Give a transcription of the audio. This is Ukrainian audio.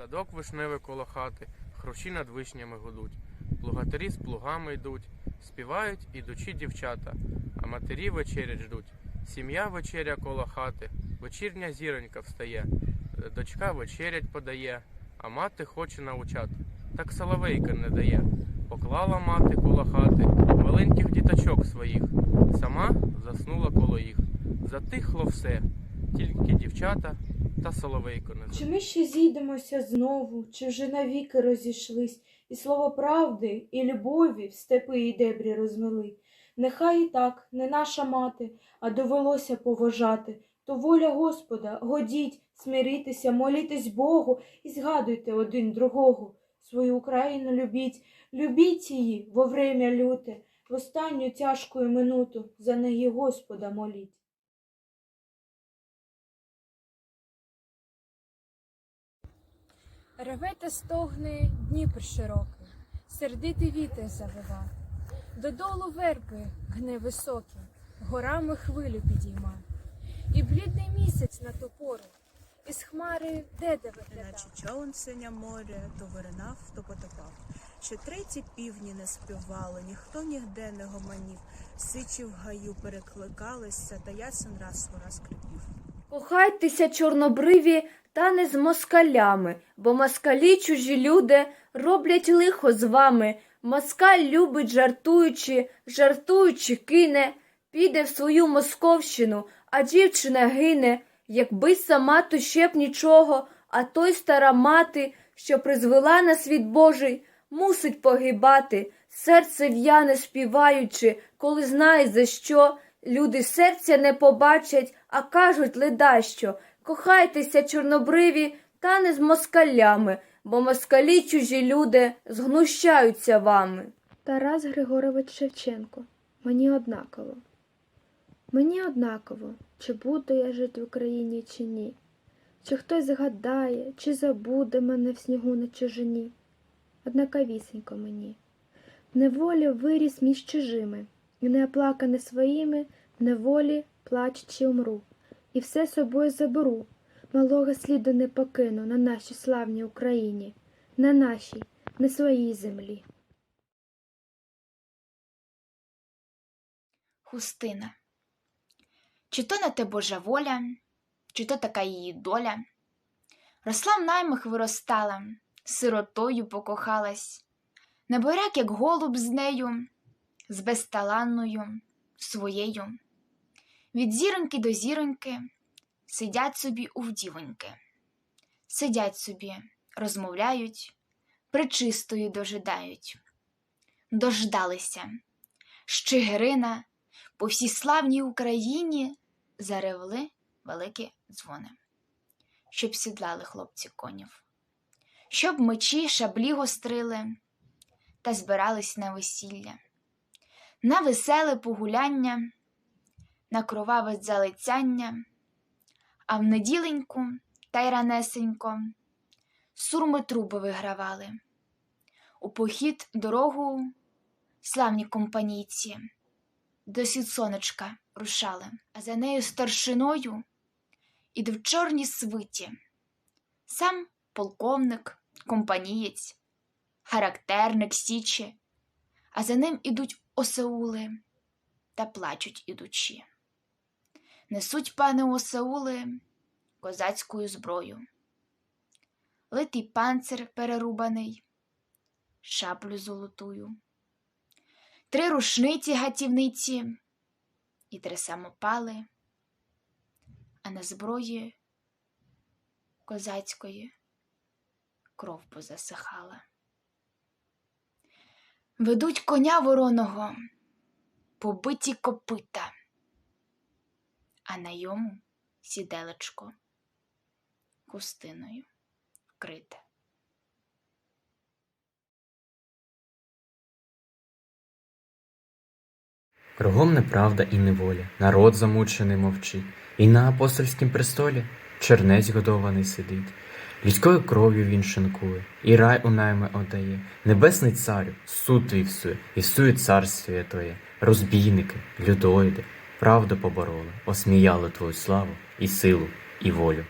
Садок вишневий коло хати, хрущі над вишнями гудуть. Плугатарі з плугами йдуть, співають ідучі дівчата, а матері вечерять ждуть. Сім'я вечеря коло хати, вечірня зіронька встає, дочка вечерять подає, а мати хоче научати. Так соловейка не дає. Поклала мати коло хати маленьких діточок своїх, сама заснула коло їх. Затихло все, тільки дівчата та соловейко не Чи ми ще зійдемося знову, чи вже навіки розійшлись, і слово правди, і любові в степи і дебрі розмили? Нехай і так, не наша мати, а довелося поважати. То воля Господа, годіть, смирітеся, молітесь Богу і згадуйте один другого. Свою Україну любіть, любіть її во время люте, в останню тяжку минуту за неї Господа моліть. Реве та стогне Дніпр широкий, сердитий вітер завива, додолу верби гне високі, горами хвилю підійма, і блідний місяць на ту пору, із хмари деде виглядав. Наче човен синє море, то виринав, то потопав. Ще треті півні не співали, ніхто нігде не гомонів. Сичі в гаю перекликалися, та ясен раз ураз крипів. Кохайтеся, чорнобриві, та не з москалями, бо москалі чужі люди роблять лихо з вами. Москаль любить жартуючи, жартуючи кине, піде в свою московщину, а дівчина гине, якби сама то ще б нічого, а той стара мати, що призвела на світ Божий, мусить погибати, серце в'яне співаючи, коли знає за що. Люди серця не побачать, а кажуть ледащо. Кохайтеся, чорнобриві, та не з москалями, бо москалі чужі люди згнущаються вами. Тарас Григорович Шевченко. Мені однаково. Мені однаково, чи буду я жити в Україні, чи ні. Чи хтось згадає, чи забуде мене в снігу на чужині. Однаковісінько мені. Неволі виріс між чужими, і не оплакане своїми, неволі плачучи умру. І все собою заберу, малого сліду не покину на нашій славній Україні, на нашій, на своїй землі. Хустина. Чи то на те Божа воля, чи то така її доля. Росла в наймах виростала, сиротою покохалась, на буряк, як голуб з нею, з безталанною своєю. Від зіроньки до зіроньки сидять собі у вдівоньки, сидять собі, розмовляють, причистої дожидають. Дождалися. Щигирина по всій славній Україні заревли великі дзвони, щоб сідлали хлопці конів, щоб мечі шаблі гострили та збирались на весілля, на веселе погуляння, на кроваве залицяння, а в неділеньку та й ранесенько сурми труби вигравали. У похід дорогу славні компанійці до сід сонечка рушали, а за нею старшиною іде в чорній свиті. Сам полковник, компанієць, характерник січі, а за ним ідуть осаули та плачуть ідучі. Несуть, пане осаули, козацькою зброю, литий панцир перерубаний, шаблю золотую. Три рушниці гатівниці і три самопали, а на зброї козацької кров позасихала. Ведуть коня вороного, побиті копита, а на йому сіделечко хустиною вкрите. Кругом неправда і неволя, народ замучений мовчить, і на апостольськім престолі чернець годований сидить. Людською кров'ю він шинкує, і рай у найми отдає. Небесний царю, суд твій всує, і всує царствіє твоє. Розбійники, людоїди, правду побороли, осміяли твою славу і силу, і волю.